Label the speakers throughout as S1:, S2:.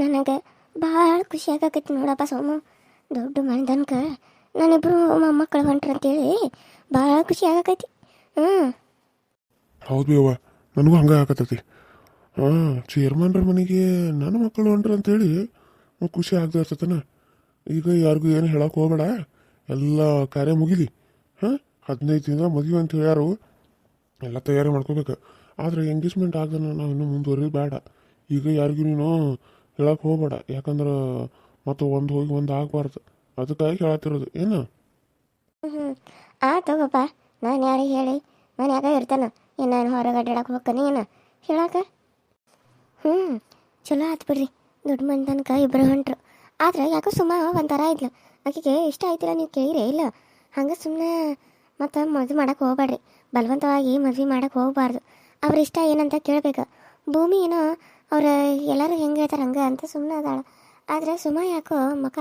S1: ನನಗೆ ಭಾಳ ಖುಷಿಯಾಗತ್ತೆ ನೋಡಪ್ಪ ಸೋಮು. ದೊಡ್ಡ ಮನೆದನ್ಕ ನಾನಿಬ್ರು ಮೊಮ್ಮಕ್ಕಳು ಹೊಂಟ್ರ ಅಂತೇಳಿ ಭಾಳ ಖುಷಿ ಆಗಕೈತಿ ಹ್ಞೂ.
S2: ಹೌದು ಬೇವ ನನಗೂ ಹಂಗೆ ಆಗತ್ತೈತಿ ಹಾಂ ಚೇರ್ಮನ್ರ ಮನೆಗೆ ನನ್ನ ಮಕ್ಕಳು ಹೊಂಟ್ರ ಅಂತೇಳಿ ಖುಷಿ ಆಗ್ತಾ ಇರ್ತತನ. ಈಗ ಯಾರಿಗೂ ಏನು ಹೇಳಕ್ಕೆ ಹೋಗಬೇಡ. ಎಲ್ಲ ಕಾರ್ಯ ಮುಗಿಲಿ. ಹಾಂ ಹದಿನೈದು ದಿನ ಮದುವೆ ಅಂತ ಹೇಳ್ಯಾರು. ಎಲ್ಲ ತಯಾರಿ ಮಾಡ್ಕೋಬೇಕು. ಆದರೆ ಎಂಗೇಜ್ಮೆಂಟ್ ಆಗ್ದನ ನಾವು ಇನ್ನೂ ಮುಂದುವರಿ ಬೇಡ ಈಗ ಯಾರಿಗೂ ನೀನು ಹೇಳಕ್ಕೆ ಹೋಗ್ಬೇಡ. ಯಾಕಂದ್ರೆ ಮತ್ತು ಒಂದು ಹೋಗಿ ಒಂದು ಆಗಬಾರ್ದು. ಅದಕ್ಕಾಗಿ ಹೇಳತ್ತಿರೋದು. ಏನು?
S1: ಹ್ಞೂ ಆ ತಗೋಪ್ಪ. ನಾನು ಯಾರಿಗೆ ಹೇಳಿ? ಮನ್ಯಾಗ ಇರ್ತಾನ. ನಾನು ಹೊರಗೆ ಅಡ್ಡಾಡಕ್ಕೆ ಹೋಗ್ತಾನೆ, ಏನು? ಹೇಳಕ? ಹ್ಞೂ ಚಲೋ ಆತು ಬಿಡ್ರಿ. ದೊಡ್ಡ ಮಂದಿ ತನಕ ಇಬ್ಬರು ಹೊಂಟ್ರು. ಆದ್ರೆ ಯಾಕೋ ಸುಮ್ಮ ಒಂಥರ ಇದ್ಲು. ಆಕೆಗೆ ಇಷ್ಟ ಆಯ್ತಿಲ್ಲ, ನೀವು ಕೇಳಿರಿ ಇಲ್ಲ. ಹಂಗೆ ಸುಮ್ಮನೆ ಮತ್ತು ಮದುವೆ ಮಾಡಕ್ಕೆ ಹೋಗ್ಬೇಡ್ರಿ ಬಲವಂತವಾಗಿ ಮದುವೆ ಮಾಡಕ್ಕೆ ಹೋಗಬಾರ್ದು. ಅವ್ರ ಇಷ್ಟ ಏನಂತ ಕೇಳಬೇಕು. ಭೂಮಿ ಏನೋ ಅವ್ರು ಎಲ್ಲರೂ ಹೆಂಗೆ ಹೇಳ್ತಾರೆ ಹಂಗೆ ಅಂತ ಸುಮ್ಮನೆ ಅದಾಳ. ಆದರೆ ಸುಮ್ಮ ಯಾಕೋ ಮಕ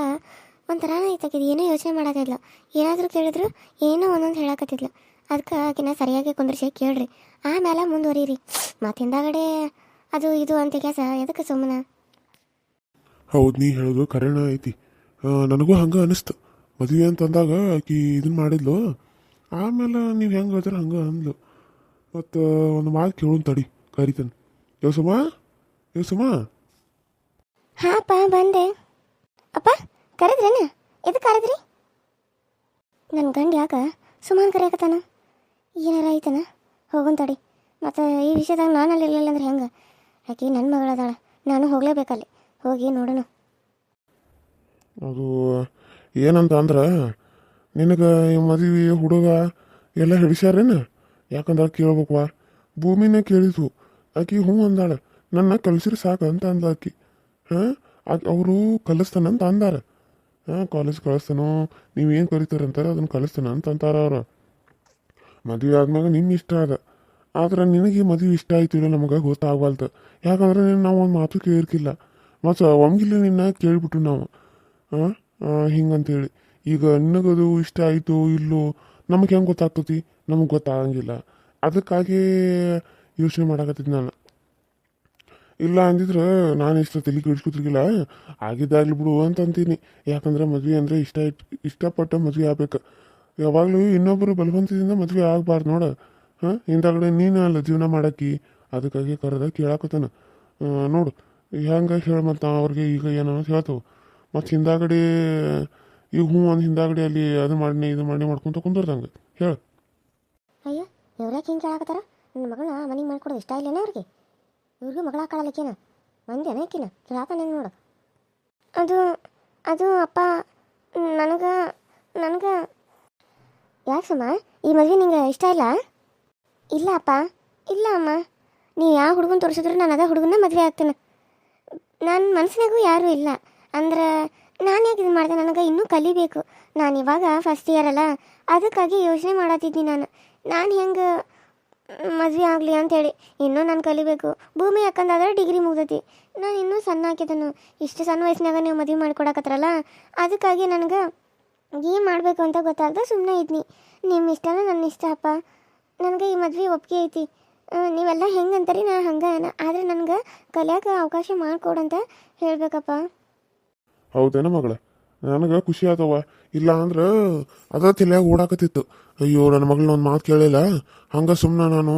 S1: ಒಂಥರ ಐತಾಕಿದ್ ಏನೋ ಯೋಚನೆ ಮಾಡೋದಿಲ್ಲ ಏನಾದರೂ ಕೇಳಿದ್ರು ಏನೋ ಒಂದೊಂದು ಹೇಳಕತ್ತಿದ್ಲು. ಅದಕ್ಕೆ ಆಕಿನ ಸರಿಯಾಗಿ ಕುಂದ್ರಿಸಿ ಕೇಳ್ರಿ. ಆಮೇಲೆ ಮುಂದುವರೀರಿ. ಮತ್ತು ಹಿಂದಾಗಡೆ ಅದು ಇದು ಅಂತ ಕೆಲಸ ಎದಕ್ಕೆ ಸುಮ್ಮನೆ
S2: ಹೌದು, ನೀ ಹೇಳೋದು ಕರೆಣ ಐತಿ. ನನಗೂ ಹಂಗೆ ಅನಿಸ್ತು. ಮದುವೆ ಅಂತಂದಾಗ ಆಕಿ ಇದನ್ನ ಮಾಡಿದ್ಲು. ಆಮೇಲೆ ನೀವು ಹೆಂಗೆ ಹೇಳ್ತಾರೆ ಹಂಗೆ ಅಂದ್ಲು. ಮತ್ತು ಒಂದು ಮಾತು ಕೇಳೋನ್ ತಡಿ, ಕರಿತಾನೆ. ಯೋಸಮ್ಮ ಸುಮಾ
S1: ಹಾಪ ಬಂದೆ. ಅಪ್ಪ ಕರೆದ್ರೇನ? ಎದಕ್ಕೆ ಕರೆದ್ರಿ? ನನ್ನ ಗಂಡ ಯಾಕ ಸುಮಾನ್ ಕರೆಯಕತ್ತಾನ? ಏನಾರ ಐತನ? ಹೋಗೋನ್ ತಡಿ. ಮತ್ತು ಈ ವಿಷಯದಾಗ ನಾನು ಅಲ್ಲಿ ಇರಲಿಲ್ಲ ಅಂದ್ರೆ ಹೆಂಗೆ? ಆಕೆ ನನ್ನ ಮಗಳದಾಳ. ನಾನು ಹೋಗಲೇಬೇಕಲ್ಲಿ. ಹೋಗಿ ನೋಡೋಣ.
S2: ಅದು ಏನಂತ ಅಂದ್ರೆ ನಿನಗೆ ಈ ಮದುವೆ ಹುಡುಗ ಎಲ್ಲ ಹಿಡಿಸ್ಯಾರೇನ ಯಾಕಂದ್ರೆ ಕೇಳ್ಬೇಕು ಭೂಮಿನೇ ಕೇಳಿದ್ವು. ಆಕೆ ಹ್ಞೂ ಅಂದಾಳ. ನನ್ನ ಕಲಿಸಿರಿ ಸಾಕು ಅಂತ ಅಂದ ಆಕಿ ಹಾಂ ಅವರು ಕಲಿಸ್ತಾನಂತ ಅಂದಾರ. ಹಾಂ ಕಾಲೇಜ್ ಕಳಿಸ್ತಾನೋ, ನೀವೇನು ಕಲಿತಾರಂತಾರೆ ಅದನ್ನು ಕಲಿಸ್ತಾನ ಅಂತ ಅಂತಾರ ಅವರು. ಮದುವೆ ಆದ್ಮ್ಯಾಗ ನಿಮ್ಮ ಇಷ್ಟ ಅದ. ಆದ್ರೆ ನಿನಗೆ ಮದುವೆ ಇಷ್ಟ ಆಯ್ತು ಇಲ್ಲ ನಮಗೆ ಗೊತ್ತಾಗವಲ್ತು ಯಾಕಂದ್ರೆ ನೀನು ನಾವು ಒಂದು ಮಾತು ಕೇಳಿರ್ಕಿಲ್ಲ ಮತ್ತು ಒಮ್ಗಿಲ್ಲ ನಿನ್ನ ಕೇಳಿಬಿಟ್ಟು ನಾವು. ಹಾಂ? ಹಿಂಗಂತೇಳಿ. ಈಗ ನಿನಗದು ಇಷ್ಟ ಆಯಿತು ಇಲ್ಲೋ, ನಮಗೆ ಹೆಂಗೆ ಗೊತ್ತಾಗ್ತತಿ? ನಮಗೆ ಗೊತ್ತಾಗಂಗಿಲ್ಲ. ಅದಕ್ಕಾಗಿ ಯೋಚನೆ ಮಾಡಾಕತ್ತಿದ್ ನಾನು. ಇಲ್ಲ ಅಂದಿದ್ರೆ ನಾನು ಇಷ್ಟ ತಲೆ ಕೆಡಿಸ್ಕೊತಿರ್ಗಿಲ್ಲ ಆಗಿದ್ದಾಗಲಿ ಬಿಡು ಅಂತ ಅಂತೀನಿ. ಯಾಕಂದ್ರೆ ಮದುವೆ ಅಂದರೆ ಇಷ್ಟ ಇಷ್ಟಪಟ್ಟ ಮದುವೆ ಆಗ್ಬೇಕು. ಯಾವಾಗಲೂ ಇನ್ನೊಬ್ಬರು ಬಲವಂತದಿಂದ ಮದುವೆ ಆಗಬಾರ್ದು ನೋಡ. ಹಾಂ? ಹಿಂದಾಗಡೆ ನೀನು ಅಲ್ಲ ಜೀವನ ಮಾಡಕ್ಕಿ. ಅದಕ್ಕಾಗಿ ಕರೆದ ಕೇಳಾಕತ್ತಾನ. ನೋಡು, ಹೆಂಗೆ ಹೇಳ ಮತ್ತು ಅವ್ರಿಗೆ ಈಗ ಏನೋ ಹೇಳ್ತಾವೆ. ಮತ್ತು ಹಿಂದಾಗಡೆ, ಈಗ ಹ್ಞೂ ಒಂದು ಹಿಂದಾಗಡೆ ಅಲ್ಲಿ ಅದು ಮಾಡಿ ಇದು ಮಾಡಿ ಮಾಡ್ಕೊಂತ ಕುಂದಿರ್ದಂಗೆ. ಹೇಳು.
S1: ಅಯ್ಯೋ ಇವ್ರ್ಯಾಕೆ ಹಿಂಗೆ ಕೇಳಾಕತ್ತಾರ? ನನ್ನ ಮಗಳನ್ನ ಮನೆಗೆ ಮಾಡ್ಕೊಡೋದು ಇಷ್ಟ ಇಲ್ಲೇನ ಅವ್ರಿಗೆ? ಇವ್ರಿಗೂ ಮಗಳ ಹಾಕೊಳ್ಳಲಿಕ್ಕೇನ ಮಂದಿ ಅನೇಕಿನ. ನೋಡು. ಅದು ಅದು ಅಪ್ಪ, ನನಗೆ ನನಗೆ. ಯಾಕೆ ಸುಮ್ಮ? ಈ ಮದುವೆ ನಿಂಗೆ ಇಷ್ಟ ಇಲ್ಲ? ಇಲ್ಲ ಅಪ್ಪ. ಇಲ್ಲ ಅಮ್ಮ. ನೀ ಯಾವ ಹುಡುಗನ ತೋರಿಸಿದ್ರು ನಾನು ಅದೇ ಹುಡುಗನ ಮದುವೆ ಆಗ್ತೇನೆ. ನನ್ನ ಮನಸ್ಸಿನಾಗೂ ಯಾರೂ ಇಲ್ಲ. ಅಂದ್ರೆ, ನಾನು ಯಾಕೆ ಇದು ಮಾಡಿದೆ? ನನಗೆ ಇನ್ನೂ ಕಲಿಬೇಕು ನಾನು ಇವಾಗ ಫಸ್ಟ್ ಇಯರ್ ಅಲ್ಲ. ಅದಕ್ಕಾಗಿ ಯೋಚನೆ ಮಾಡತ್ತಿದ್ದೀನಿ ನಾನು. ನಾನು ಹೆಂಗೆ ಮದುವೆ ಆಗಲಿ ಅಂತೇಳಿ. ಇನ್ನೂ ನಾನು ಕಲಿಬೇಕು. ಭೂಮಿ ಯಾಕಂದಾದ್ರೆ ಡಿಗ್ರಿ ಮುಗ್ದೈತಿ. ನಾನು ಇನ್ನೂ ಸಣ್ಣ ಹಾಕಿದನು ಇಷ್ಟು ಸಣ್ಣ ವಯಸ್ಸಿನಾಗ ನೀವು ಮದುವೆ ಮಾಡ್ಕೊಡಕತ್ರಲ್ಲ? ಅದಕ್ಕಾಗಿ ನನಗೆ ಏನು ಮಾಡಬೇಕು ಅಂತ ಗೊತ್ತಾಗ್ದೆ ಸುಮ್ಮನೆ ಇದ್ನಿ. ನಿಮ್ಮ ಇಷ್ಟನ ನನ್ನ ಇಷ್ಟ ಅಪ್ಪ. ನನಗೆ ಈ ಮದುವೆ ಒಪ್ಪಿಗೆ ಐತಿ. ನೀವೆಲ್ಲ ಹೆಂಗೆ ಅಂತಾರಿ? ನಾ ಹಂಗೆ ಆದರೆ ನನಗೆ ಕಲಿಯೋಕೆ ಅವಕಾಶ ಮಾಡಿಕೊಡಂತ ಹೇಳಬೇಕಪ್ಪ.
S2: ಹೌದೇನ ಮಗಳ? ನನಗೆ ಖುಷಿ ಆತವ ಇಲ್ಲ ಅಂದ್ರೆ, ಅದ ತಲೆಯಾಗ ಓಡಾಕತ್ತಿತ್ತು. ಅಯ್ಯೋ, ನನ್ನ ಮಗಳನ್ನ ಒಂದು ಮಾತು ಕೇಳಿಲ್ಲ. ಹಂಗೆ ಸುಮ್ಮನೆ ನಾನು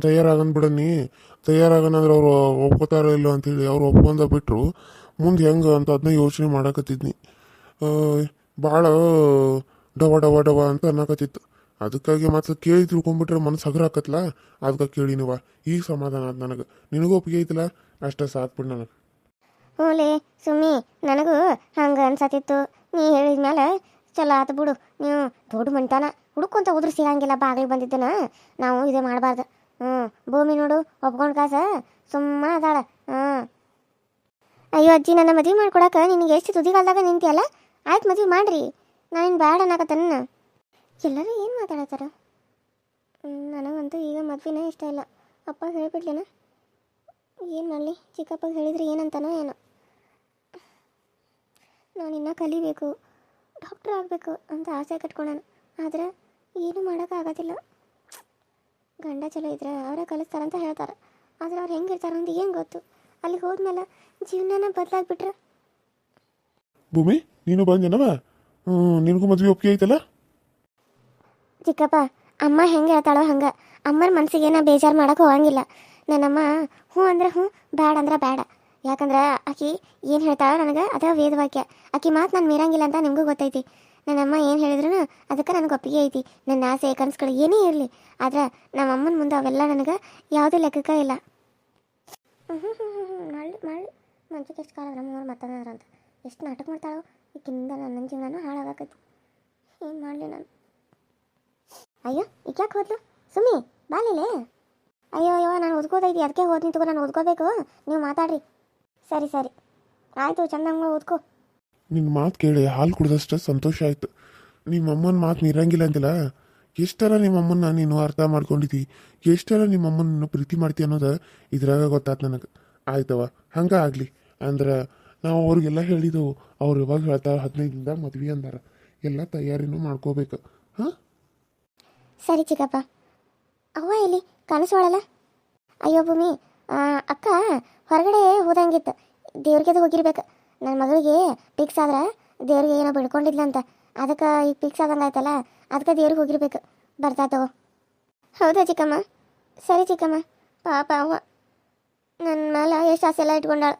S2: ತಯಾರಾಗನ್ ಬಿಡನಿ ತಯಾರಾಗನಂದ್ರೆ ಅವರು ಒಪ್ಕೋತಾರ ಇಲ್ಲ ಅಂತೇಳಿ ಅವ್ರು ಒಪ್ಕೊಂಡ ಬಿಟ್ರು. ಮುಂದೆ ಹೆಂಗೆ ಅಂತ ಅದನ್ನ ಯೋಚನೆ ಮಾಡಾಕತ್ತಿದ್ನಿ. ಭಾಳ ಡವ ಡವ ಡವ ಅಂತ ಅನ್ನಕತ್ತಿತ್ತು. ಅದಕ್ಕಾಗಿ ಮತ್ತೆ ಕೇಳಿ ತಿಳ್ಕೊಂಡ್ಬಿಟ್ರೆ ಮನಸ್ಸು ಹಗರ ಆಕತ್ಲ? ಅದಕ್ಕೆ ಕೇಳಿನವ ಈಗ ಸಮಾಧಾನ ಆದ್ ನನಗೆ. ನಿನಗೂ ಒಪ್ಪಿಗೆ ಐತಲ್ಲ ಅಷ್ಟೇ ಸಾಕು ಬಿಡು ನನಗೆ.
S1: ಹ್ಞೂಲೇ ಸುಮ್ಮಿ, ನನಗೂ ಹಂಗೆ ಅನ್ಸತ್ತಿತ್ತು. ನೀ ಹೇಳಿದ ಮೇಲೆ ಚಲೋ ಆತು ಬಿಡು. ನೀವು ದೊಡ್ಡ ಮಂಟಾನ. ಹುಡುಕೊಂತ ಹೋದ್ರೆ ಸಿಗಂಗಿಲ್ಲ ಬಾಗಿಲು ಬಂದಿದ್ದನ ನಾವು ಇದೇ ಮಾಡಬಾರ್ದು. ಹ್ಞೂ ಭೂಮಿ ನೋಡು, ಒಪ್ಕೊಂಡು ಕಾಸ. ಸುಮ್ಮನೆ ಅದಾಳ. ಹ್ಞೂ ಅಯ್ಯೋ ಅಜ್ಜಿ, ನನ್ನ ಮದುವೆ ಮಾಡ್ಕೊಡಕ್ಕೆ ನಿನಗೆ ಎಷ್ಟು ತುದಿಗಾಲದಾಗ ನಿಂತಿಯಲ್ಲ? ಆಯ್ತು ಮದುವೆ ಮಾಡ್ರಿ. ನಾನೇನು ಬ್ಯಾಡ ಅನ್ನಕತ್ತನ. ಎಲ್ಲರೂ ಏನು ಮಾತಾಡತ್ತಾರ? ನನಗಂತೂ ಈಗ ಮದುವೆನೇ ಇಷ್ಟ ಇಲ್ಲ. ಅಪ್ಪ ಹೇಳಿಬಿಡ್ಲೇನ? ಏನು ಮಾಡಲಿ ಚಿಕ್ಕಪ್ಪಗೆ ಹೇಳಿದರೆ ಏನಂತಾನೋ ಏನೋ. ನಾನು ಇನ್ನೂ ಕಲಿಬೇಕು ಡಾಕ್ಟ್ರ್ ಆಗಬೇಕು ಅಂತ ಆಸೆ ಕಟ್ಕೊಂಡಾನು. ಆದರೆ ಏನೂ ಮಾಡೋಕ್ಕಾಗೋದಿಲ್ಲ ಗಂಡ ಚಲೋ ಇದ್ರೆ ಅವರೇ ಕಲಿಸ್ತಾರಂತ ಹೇಳ್ತಾರೆ. ಆದರೆ ಅವ್ರು ಹೆಂಗಿರ್ತಾರೆ ಅಂತ ಏನು ಗೊತ್ತು? ಅಲ್ಲಿ ಹೋದ್ಮೇಲೆ ಜೀವನನ ಬದಲಾಗ್ಬಿಟ್ರೆ?
S2: ಭೂಮಿ ನೀನು ಬಂದೇನವ ನಿನಗೂ ಮದುವೆ ಒಪ್ಪಿಗೆ ಐತಲ್ಲ?
S1: ಚಿಕ್ಕಪ್ಪ ಅಮ್ಮ ಹೆಂಗೆ ಹೇಳ್ತಾಳೋ ಹಂಗೆ. ಅಮ್ಮನ ಮನ್ಸಿಗೆ ಏನೋ ಬೇಜಾರು ಮಾಡೋಕೆ ಹೋಗಂಗಿಲ್ಲ. ನನ್ನಮ್ಮ ಹ್ಞೂ ಅಂದ್ರೆ ಹ್ಞೂ ಬ್ಯಾಡ ಅಂದ್ರೆ ಬ್ಯಾಡ ಯಾಕಂದ್ರೆ ಆಕಿ ಏನು ಹೇಳ್ತಾಳೋ ನನಗೆ ಅದ ವೇದವಾಕ್ಯ ಆಕಿ ಮಾತು ನಾನು ಮೀರಂಗಿಲ್ಲ ಅಂತ ನಿಮಗೂ ಗೊತ್ತೈತಿ ನನ್ನಮ್ಮ ಏನು ಹೇಳಿದ್ರು ಅದಕ್ಕೆ ನನಗೆ ಒಪ್ಪಿಗೆ ಐತಿ ನನ್ನ ಆಸೆ ಕನಸುಗಳು ಏನೇ ಇರಲಿ ಆದ್ರೆ ನಮ್ಮ ಅಮ್ಮನ ಮುಂದೆ ಅವೆಲ್ಲ ನನಗೆ ಯಾವುದೇ ಲೆಕ್ಕಕ್ಕೆ ಇಲ್ಲ ಮಳ್ಳಿ ಮಳ್ಳಿ ಮಂಚಕ್ಕೆ ಎಷ್ಟು ಕಾಲ ನಮ್ಮವ್ರು ಮಾತಾಡೋರಂತ ಎಷ್ಟು ನಾಟಕ ಮಾಡ್ತಾಳೋ ಈಕಿಂದ ನನ್ನ ಜೀವನ ಹಾಳಾಗಾಕತಿ ಏನು ಮಾಡಲಿ ನಾನು ಅಯ್ಯೋ ಈಗ ಯಾಕೆ ಹೋದ್ಲು ಸುಮ್ಮಿ ಬಾಲಿಲೆ ಅಯ್ಯೋ ಅಯ್ಯೋ ನಾನು ಓದ್ಕೋತೈತಿ ಅದಕ್ಕೆ ಹೋದ್ ತಗೋ ನಾನು ಓದ್ಕೋಬೇಕು. ನೀವು ಮಾತಾಡ್ರಿ. ಸರಿ ಸರಿ. ಆಯ್ತು ಚಂದಂಗ ಓದ್ಕೋ.
S2: ನಿನ್ನ ಮಾತು ಕೇಳಿ ಹಾಲು ಕುಡ್ದಷ್ಟು ಸಂತೋಷ ಆಯ್ತು. ನಿಮ್ಮ ಅಮ್ಮನ ಮಾತು ನೀರಂಗಿಲ್ಲ ಅಂತಿಲ್ಲ ಎಷ್ಟರ ನಿಮ್ಮ ಅಮ್ಮನ ನೀನು ಅರ್ಥ ಮಾಡ್ಕೊಂಡಿದ್ದಿ? ಎಷ್ಟರ ನಿಮ್ಮ ಅಮ್ಮನ ಪ್ರೀತಿ ಮಾಡ್ತಿ ಅನ್ನೋದು ಇದ್ರಾಗ ಗೊತ್ತಾತು ನನಗೆ. ಆಯ್ತವ ಹಂಗ ಆಗಲಿ. ಅಂದ್ರೆ ನಾವು ಅವ್ರಿಗೆಲ್ಲ ಹೇಳಿದೆವು. ಅವ್ರು ಯಾವಾಗ ಹೇಳ್ತಾರ ಹದಿನೈದಿಂದ ಮದ್ವೆ ಅಂದಾರ. ಎಲ್ಲ ತಯಾರಿನೂ ಮಾಡ್ಕೋಬೇಕು. ಹಾಂ?
S1: ಸರಿ ಚಿಕ್ಕಪ್ಪ. ಅವ್ವ ಇಲ್ಲಿ ಕಾಣಿಸ್ವಾಳಲ್ಲ ಅಯ್ಯೋ ಭೂಮಿ ಅಕ್ಕ, ಹೊರಗಡೆ ಹೋದಂಗಿತ್ತು. ದೇವ್ರಿಗೆದು ಹೋಗಿರ್ಬೇಕು. ನನ್ನ ಮಗಳಿಗೆ ಪಿಕ್ಸ್ ಆದ್ರೆ ದೇವ್ರಿಗೆ ಏನೋ ಬಿಡ್ಕೊಂಡಿದ್ಲಂತ. ಅದಕ್ಕೆ ಈಗ ಪಿಕ್ಸ್ ಆದಂಗೆ ಆಯ್ತಲ್ಲ, ಅದಕ್ಕೆ ದೇವ್ರಿಗೆ ಹೋಗಿರ್ಬೇಕು. ಬರ್ತಾ ತಗೋ. ಹೌದಾ ಚಿಕ್ಕಮ್ಮ? ಸರಿ ಚಿಕ್ಕಮ್ಮ. ಪಾಪ ಅವ ನನ್ನ ಮೇಲೆ ಎಷ್ಟು ಆಸೆ ಎಲ್ಲ ಇಟ್ಕೊಂಡಾಳ.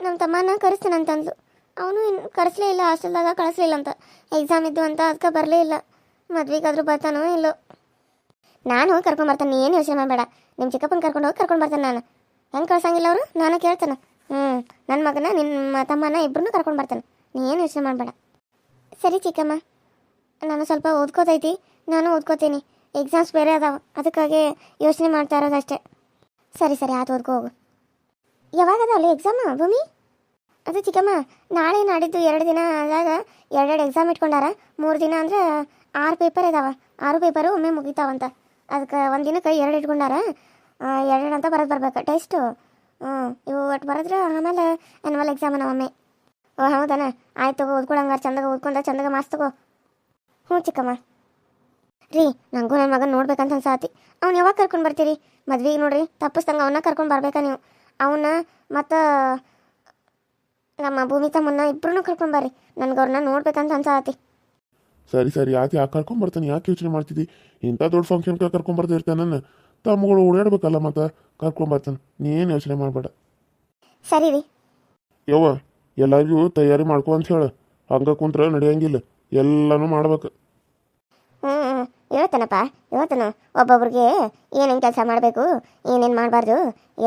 S1: ನಮ್ಮ ತಮ್ಮನ ಕರೆಸ್ತಾನಂತಂದ್ಲು ಅವನು ಇನ್ನು ಕರೆಸಲೇ ಇಲ್ಲ, ಹಾಸ್ಟೆಲ್ದಾಗ ಕಳಿಸ್ಲಿಲ್ಲ ಅಂತ. ಎಕ್ಸಾಮ್ ಇದ್ದು ಅಂತ, ಅದಕ್ಕೆ ಬರಲೇ ಇಲ್ಲ. ಮದ್ವೆಗಾದ್ರೂ ಬರ್ತಾನೋ ಇಲ್ಲೋ. ನಾನು ಕರ್ಕೊಂಡು ಬರ್ತಾನೆ ಏನು ಯೋಚನೆ ಮಾಡಬೇಡ. ನಿಮ್ಮ ಚಿಕ್ಕಪ್ಪನ ಕರ್ಕೊಂಡು ಹೋಗಿ ಕರ್ಕೊಂಡು ಬರ್ತಾನೆ ನಾನು. ಹೆಂಗೆ ಕಳ್ಸಂಗಿಲ್ಲ ಅವರು? ನಾನು ಕೇಳ್ತಾನೆ. ಹ್ಞೂ ನನ್ನ ಮಗನ ನಿನ್ನ ತಮ್ಮನ ಇಬ್ಬರನ್ನೂ ಕರ್ಕೊಂಡು ಬರ್ತಾನೆ. ಏನು ಯೋಚನೆ ಮಾಡಬೇಡ. ಸರಿ ಚಿಕ್ಕಮ್ಮ, ನಾನು ಸ್ವಲ್ಪ ಓದ್ಕೋತೈತಿ, ನಾನು ಓದ್ಕೋತೀನಿ. ಎಕ್ಸಾಮ್ಸ್ ಬೇರೆ ಅದಾವ, ಅದಕ್ಕಾಗಿ ಯೋಚನೆ ಮಾಡ್ತಾ ಇರೋದಷ್ಟೇ ಸರಿ ಸರಿ, ಆತು ಓದ್ಕೋ ಹೋಗು. ಯಾವಾಗ ಅಲ್ಲಿ ಎಕ್ಸಾಮ ಭೂಮಿ? ಅದು ಚಿಕ್ಕಮ್ಮ, ನಾಳೆ ನಾಡಿದ್ದು ಎರಡು ದಿನ ಆದಾಗ ಎರಡೆರಡು ಎಕ್ಸಾಮ್ ಇಟ್ಕೊಂಡಾರ. ಮೂರು ದಿನ ಅಂದ್ರೆ ಆರು ಪೇಪರ್ ಇದಾವ. ಆರು ಪೇಪರು ಒಮ್ಮೆ ಮುಗಿತಾವಂತ. ಅದಕ್ಕೆ ಒಂದು ದಿನಕ್ಕೆ ಎರಡು ಇಟ್ಕೊಂಡಾರ? ಎರಡು ಅಂತ ಬರೋದು ಬರ್ಬೇಕು. ಟೆಸ್ಟು ಹ್ಞೂ ಇವು ಒಟ್ಟು ಬರೋದ್ರೆ ಆಮೇಲೆ ಆ್ಯನ್ವಲ್ ಎಕ್ಸಾಮ್ ಒಮ್ಮೆ. ಓ, ಹೌದನ? ಆಯ್ತು ತಗೋ, ಓದ್ಕೊಳಂಗಾರ ಚಂದಾಗ ಓದ್ಕೊಂಡ, ಚಂದಾಗ ಮಾಸ್ ತಗೋ. ಹ್ಞೂ ಚಿಕ್ಕಮ್ಮ. ರೀ ನನಗೂ ನನ್ನ ಮಗನ ನೋಡ್ಬೇಕಂತ ಅನ್ಸಾತಿ. ಅವ್ನು ಯಾವಾಗ ಕರ್ಕೊಂಡು ಬರ್ತೀರಿ? ಮದ್ವೆಗೆ ನೋಡ್ರಿ ತಪ್ಪಿಸ್ದಂಗೆ ಅವನ್ನ ಕರ್ಕೊಂಡು ಬರ್ಬೇಕಾ ನೀವು? ಅವನ್ನ ಮತ್ತು ನಮ್ಮ ಭೂಮಿ ತಮ್ಮನ್ನ ಇಬ್ಬರನ್ನೂ ಕರ್ಕೊಂಡು ಬರ್ರಿ. ನನ್ಗೆ ಅವ್ರನ್ನ ನೋಡ್ಬೇಕಂತ ಅನ್ಸಾತಿ.
S2: ಸರಿ ಸರಿ ಯಾಕೆ ಯಾಕೆ ಕರ್ಕೊಂಬರ್ತಾನೆ ಯಾಕೆ ಯೋಚನೆ ಮಾಡ್ತಿದ್ದಿ ಇಂಥ ದೊಡ್ಡ ಫಂಕ್ಷನ್ಗೆ ಕರ್ಕೊಂಬರ್ತಾ ಇರ್ತಾನೆ ನನ್ನ ತಮ್ಮಗಳು ಓಡಾಡ್ಬೇಕಲ್ಲ ಮತ್ತೆ? ಕರ್ಕೊಂಬರ್ತಾನೆ ನೀನು ಯೋಚನೆ ಮಾಡಬೇಡ.
S1: ಸರಿ ರೀ.
S2: ಯವ್ವ ಎಲ್ಲರಿಗೂ ತಯಾರಿ ಮಾಡ್ಕೊ ಅಂತ ಹೇಳು. ಹಂಗ ಕುಂತ್ರ ನಡೆಯಂಗಿಲ್ಲ. ಎಲ್ಲನೂ ಮಾಡ್ಬೇಕು.
S1: ಹ್ಞೂ ಹೇಳ್ತಾನಪ್ಪ ಹೇಳ್ತಾನ. ಒಬ್ಬೊಬ್ರಿಗೆ ಏನೇನು ಕೆಲಸ ಮಾಡಬೇಕು ಏನೇನು ಮಾಡಬಾರ್ದು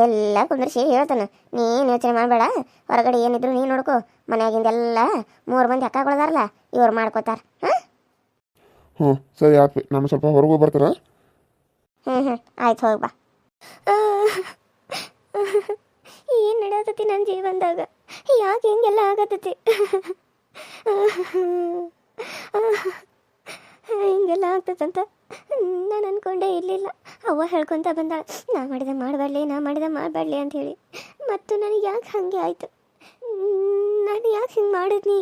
S1: ಎಲ್ಲ ಕುಂದರ್ಸಿ ಹೇಳ್ತಾನೆ. ನೀನು ಯೋಚನೆ ಮಾಡಬೇಡ. ಹೊರಗಡೆ ಏನಿದ್ರು ನೀನು ನೋಡ್ಕೊ. ಮನೆಯಾಗಿಂದೆಲ್ಲ ಮೂರು ಮಂದಿ ಅಕ್ಕಗಳದಾರಲ್ಲ ಇವ್ರು ಮಾಡ್ಕೋತಾರ. ಹಾಂ?
S2: ಹ್ಞೂ ಸರಿ ಯಾಕೆ ನಾನು ಸ್ವಲ್ಪ ಹೊರಗೆ ಬರ್ತಾರ
S1: ಹ್ಞೂ ಹ್ಞೂ ಆಯ್ತು, ಹೋಗಿ ಬಾ. ಏನು ನಡೆಯತೈತಿ ನನ್ನ ಜೀವನದಾಗ? ಯಾಕೆ ಹಿಂಗೆಲ್ಲ ಆಗತ್ತತಿ ಹಿಂಗೆಲ್ಲ ಆಗ್ತದಂತ ನಾನು ಅನ್ಕೊಂಡೇ ಇರಲಿಲ್ಲ. ಅವ್ವ ಹೇಳ್ಕೊತ ಬಂದಾಳ, ನಾ ಮಾಡಿದೆ ಮಾಡಬಾರ್ಲಿ, ನಾ ಮಾಡಿದೆ ಮಾಡಬಾರ್ಲಿ ಅಂತ ಹೇಳಿ. ಮತ್ತು ನನಗೆ ಯಾಕೆ ಹಾಗೆ ಆಯಿತು? ನಾನು ಯಾಕೆ ಹಿಂಗೆ ಮಾಡಿದ್ನಿ?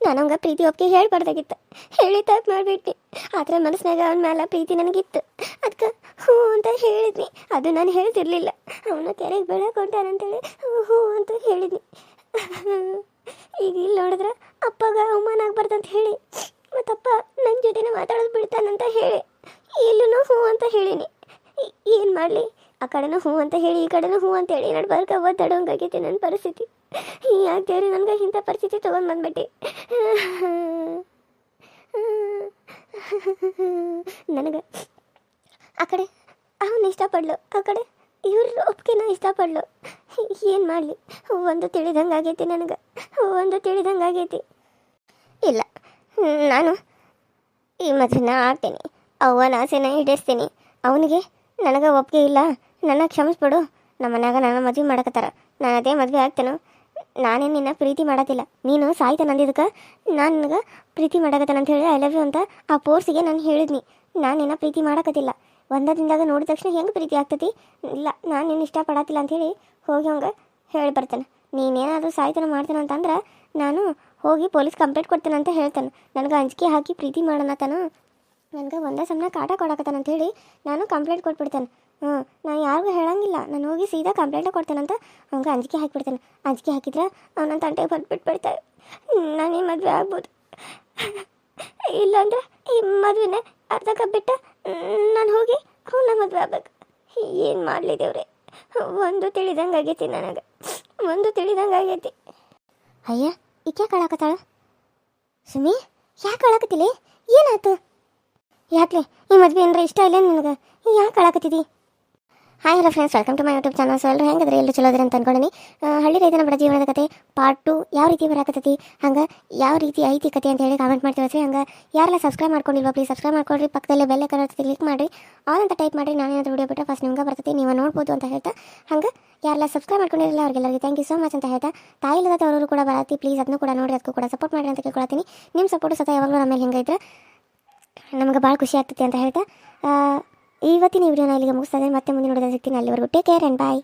S1: ನಾನು ಹಂಗೆ ಪ್ರೀತಿ ಒಪ್ಪಿಗೆ ಹೇಳ್ಬಾರ್ದಾಗಿತ್ತು. ಹೇಳಿ ತಪ್ಪು ಮಾಡಿಬಿಟ್ನಿ. ಆದ್ರೆ ಮನಸ್ಸಿನಾಗ ಅವನ ಮೇಲೆ ಪ್ರೀತಿ ನನಗಿತ್ತು. ಅದಕ್ಕೆ ಹ್ಞೂ ಅಂತ ಹೇಳಿದ್ನಿ. ಅದು ನಾನು ಹೇಳ್ತಿರ್ಲಿಲ್ಲ. ಅವನ ಕೆರೆಗೆ ಬೆಳಕು ಹೊಂಟಾನಂತೇಳಿ ಹ್ಞೂ ಅಂತ ಹೇಳಿದ್ನಿ. ಈಗ ಇಲ್ಲಿ ನೋಡಿದ್ರೆ ಅಪ್ಪಗ ಅವಮಾನ ಆಗ್ಬಾರ್ದಂತ ಹೇಳಿ, ಮತ್ತಪ್ಪ ನನ್ನ ಜೊತೆನೇ ಮಾತಾಡೋದು ಬಿಡ್ತಾನಂತ ಹೇಳಿ ಇಲ್ಲೂ ಹ್ಞೂ ಅಂತ ಹೇಳಿನಿ. ಏನು ಮಾಡಲಿ? ಆ ಕಡೆನೂ ಹ್ಞೂ ಅಂತ ಹೇಳಿ, ಈ ಕಡೆನೂ ಹ್ಞೂ ಅಂತ ಹೇಳಿ ನಡು ಬರ್ಕ ಒದ್ದಾಡೋಂಗಾಗೈತಿ ನನ್ನ ಪರಿಸ್ಥಿತಿ. ಯಾಕೆ ದೇವ್ರಿ ನನಗೆ ಇಂಥ ಪರಿಸ್ಥಿತಿ ತೊಗೊಂಡು ಬಂದ್ಬಿಟ್ಟು? ನನಗೆ ಆ ಕಡೆ ಅವನು ಇಷ್ಟಪಡ್ಲು, ಆ ಕಡೆ ಇವ್ರ ಒಪ್ಪಿಗೆನ ಇಷ್ಟಪಡ್ಲು. ಏನು ಮಾಡಲಿ? ಒಂದು ತಿಳಿದಂಗೆ ಆಗೈತಿ ನನಗೆ, ಒಂದು ತಿಳಿದಂಗೆ ಇಲ್ಲ, ನಾನು ಈ ಮದುವೆನ ಆಗ್ತೀನಿ. ಅವನ ಆಸೆನ ಈಡೇರಿಸ್ತೀನಿ. ಅವನಿಗೆ ನನಗೆ ಒಪ್ಪಿಗೆ ಇಲ್ಲ. ನನ್ನ ಕ್ಷಮಿಸ್ಬಿಡು. ನಮ್ಮ ಮನ್ಯಾಗ ನನ್ನ ಮದುವೆ ಮಾಡಕತ್ತಾರ. ನಾನು ಅದೇ ಮದುವೆ ಆಗ್ತೇನೋ. ನಾನೇ ನಿನ್ನ ಪ್ರೀತಿ ಮಾಡೋದಿಲ್ಲ ನೀನು ಸಾಯ್ತ ನಂದಿದ್ದಕ್ಕೆ ನಾನು ನಿನಗೆ ಪ್ರೀತಿ ಮಾಡಕತ್ತಾನ ಅಂತ ಹೇಳಿ ಐ ಲವ್ ಯು ಅಂತ ಆ ಪೋರ್ಸಿಗೆ ನಾನು ಹೇಳಿದ್ನಿ. ನಾನು ನಿನ್ನ ಪ್ರೀತಿ ಮಾಡಕತ್ತಿಲ್ಲ. ಒಂದ ದಿನದಾಗ ನೋಡಿದ ತಕ್ಷಣ ಹೆಂಗೆ ಪ್ರೀತಿ ಆಗ್ತೈತಿ? ಇಲ್ಲ, ನಾನು ನಿನ್ನ ಇಷ್ಟಪಡತ್ತಿಲ್ಲ ಅಂಥೇಳಿ ಹೋಗಿ ಹಂಗೆ ಹೇಳಿ ಬರ್ತಾನೆ. ನೀನೇನಾದರೂ ಸಾಯ್ತನ ಮಾಡ್ತಾನೆ ಅಂತಂದ್ರೆ ನಾನು ಹೋಗಿ ಪೊಲೀಸ್ ಕಂಪ್ಲೇಂಟ್ ಕೊಡ್ತೇನೆ ಅಂತ ಹೇಳ್ತಾನೆ. ನನಗೆ ಅಂಜಿಕೆ ಹಾಕಿ ಪ್ರೀತಿ ಮಾಡೋಣತನ ನನಗೆ ಒಂದೇ ಸಮನ ಕಾಟ ಕೊಡಕತ್ತಾನ ಹೇಳಿ ನಾನು ಕಂಪ್ಲೇಂಟ್ ಕೊಟ್ಬಿಡ್ತೇನೆ. ಹ್ಞೂ, ನಾನು ಯಾರಿಗೂ ಹೇಳಂಗಿಲ್ಲ. ನಾನು ಹೋಗಿ ಸೀದಾ ಕಂಪ್ಲೇಂಟ್ ಕೊಡ್ತೇನಂತ ಹಂಗೆ ಅಂಜಿಕೆ ಹಾಕಿಬಿಡ್ತೇನೆ. ಅಂಜಿಕೆ ಹಾಕಿದ್ರೆ ನನ್ನ ತಂಟೆಗೆ ಬಂದುಬಿಟ್ಬಿಡ್ತಾರೆ ನಾನು ಈ ಮದುವೆ ಆಗ್ಬೋದು. ಇಲ್ಲಾಂದ್ರೆ ಈ ಮದುವೆನೇ ಅರ್ಧ ಬಿಟ್ಟು ನಾನು ಹೋಗಿ ಅವನ ಮದುವೆ ಆಗ್ಬೇಕು. ಏನು ಮಾಡಲಿದ್ದೇವ್ರೆ ಒಂದು ತಿಳಿದಂಗೆ ಆಗೈತಿ ನನಗೆ. ಒಂದು ತಿಳಿದಂಗೆ ಆಗೈತಿ. ಅಯ್ಯ, ಈಕೆ ಕಳಾಕತ್ತಾಳ ಸುಮಿ, ಯಾಕೆ ಕಳಕತ್ತಿಲಿ ಏನಾಯ್ತು? ಯಾಕೆ ಈ ಮದುವೆ ಏನಾರ ಇಷ್ಟ ಇಲ್ಲ ನಿನಗೆ. ಯಾಕೆ ಕಳಕತ್ತಿದಿ hi hello friends welcome to my YouTube channel so ಎಲ್ಲರೂ ಹೆಂಗಿದ್ರೆ? ಎಲ್ಲರೂ ಇದ್ರೆ ಅಂತ ಅನ್ಕೊಂಡಿನಿ. ಹಳ್ಳಿ ರೈತನ ಬಡ ಜೀವನದ ಕತೆ ಪಾರ್ಟ್ ಟು ಯಾವ ರೀತಿ ಬರಾಕತ್ತೈತಿ? ಹಂಗೆ ಯಾವ ರೀತಿ ಐತಿ ಕತೆ ಅಂತ ಹೇಳಿ ಕಾಮೆಂಟ್ ಮಾಡ್ತೀವಿ ಹಂಗೆ ಯಾರೆಲ್ಲ ಸಬ್ಸ್ಕ್ರೈಬ್ ಮಾಡ್ಕೊಂಡಿಲ್ವಾ ಪ್ಲೀಸ್ ಸಬ್ಸ್ಕ್ರೈಬ್ ಮಾಡ್ಕೊಳ್ರಿ. ಪಕ್ಕದಲ್ಲೇ ಬೆಲ್ಲ ಕಲರ್ ಕ್ಲಿಕ್ ಮಾಡಿ ಆಲ್ ಅಂತ ಟೈಪ್ ಮಾಡಿ ನಾನು ಏನಾದರೂ ವಿಡಿಯೋ ಬಿಟ್ಟರೆ ಫಸ್ಟ್ ನಿಮ್ಗೆ ಬರ್ತೈತಿ. ನೀವು ನೋಡ್ಬೋದು ಅಂತ ಹೇಳ್ತಾ. ಹಂಗೆ ಯಾರೆಲ್ಲ ಸಬ್ಸ್ಕ್ರೈಬ್ ಮಾಡ್ಕೊಂಡಿರಲ್ಲ, ಅವ್ರಿಗೆಲ್ಲರಿಗೆ ಥ್ಯಾಂಕ್ ಯು ಸೋ ಮಚ್ ಅಂತ ಹೇಳ್ತಾ. ತಾಯಿ ಇಲ್ಲದ ಅವರು ಕೂಡ ಬರತ್ತಿ. ಪ್ಲೀಸ್ ಅದನ್ನು ಕೂಡ ನೋಡಿ ಅದಕ್ಕೂ ಕೂಡ ಸಪೋರ್ಟ್ ಮಾಡಿ ಅಂತ ಕೇಳ್ಕೊಳ್ತೀನಿ ನಿಮ್ಮ ಸಪೋರ್ಟ್ ಸತ ಯಾವಾಗಲೂ ನಮ್ಮಲ್ಲಿ ಮೇಲೆ ನಮಗೆ ಭಾಳ ಖುಷಿ ಆಗ್ತೈತಿ ಅಂತ ಹೇಳ್ತಾ. ಆ, ಇವತ್ತಿನ ವಿಡಿಯೋನ ಇಲ್ಲಿಗೆ ಮುಗಿಸ್ತದೆ ಮತ್ತೆ ಮುಂದಿನ ನೋಡಿದ್ರೆ ಸಿಗ್ತೀನಿ ಅಲ್ಲಿವರೆಗೂ ಟೇಕ್ ಕೇರ್ ಆ್ಯಂಡ್ ಬಾಯ್